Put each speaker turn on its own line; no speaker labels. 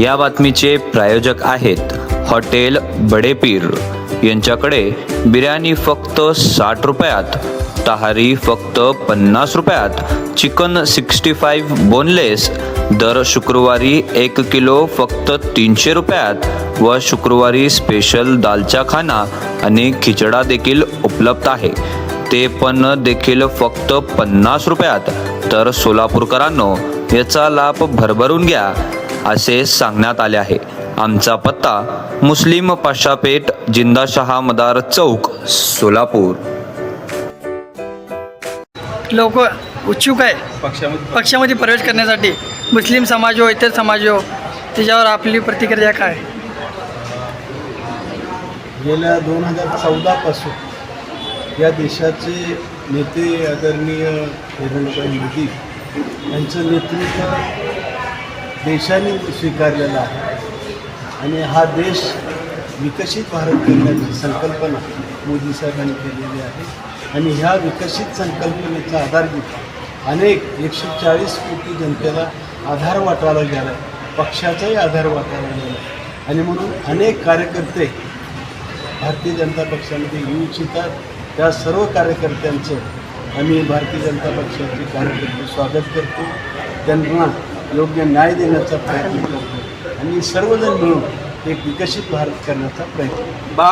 या बातमीचे प्रायोजक आहेत हॉटेल बडेपीर. यांच्याकडे बिर्याणी फक्त साठ रुपयात तहारी फक्त पन्नास रुपयात चिकन सिक्स्टी फाईव्ह बोनलेस दर शुक्रवारी एक किलो फक्त तीनशे रुपयात व शुक्रवारी स्पेशल दालचा खाना आणि खिचडा देखील उपलब्ध आहे. ते पण देखील फक्त पन्नास रुपयात. तर सोलापूरकरांनो याचा लाभ भरभरून घ्या. असे सांगण्यात आले आहे. आमचा पत्ता मुस्लिम पाशापेठ जिंदाशहा मदार चौक सोलापूर.
लोक उत्सुक आहे
पक्षामध्ये
पक्षामध्ये प्रवेश करण्यासाठी मुस्लिम समाज हो इतर समाज हो त्याच्यावर आपली प्रतिक्रिया काय?
गेल्या दोन हजार चौदापासून या देशाचे नेते आदरणीय नरेंद्रभाई मोदी यांचं नेतृत्व देशाने स्वीकारलेला आहे. आणि हा देश विकसित भारत करण्याची संकल्पना मोदी साहेबांनी केलेली आहे. आणि ह्या विकसित संकल्पनेचा आधार घेऊन अनेक एकशे चाळीस कोटी जनतेला आधार वाटायला गेला आहे पक्षाचाही आधार वाटायला गेला आहे आणि म्हणून अनेक कार्यकर्ते भारतीय जनता पक्षामध्ये येऊ इच्छितात. त्या सर्व कार्यकर्त्यांचं आम्ही भारतीय जनता पक्षाचे कार्यकर्ते स्वागत करतो. त्यांना योग्य न्याय देण्याचा प्रयत्न करतो आणि सर्वजण मिळून एक विकसित भारत करण्याचा प्रयत्न बा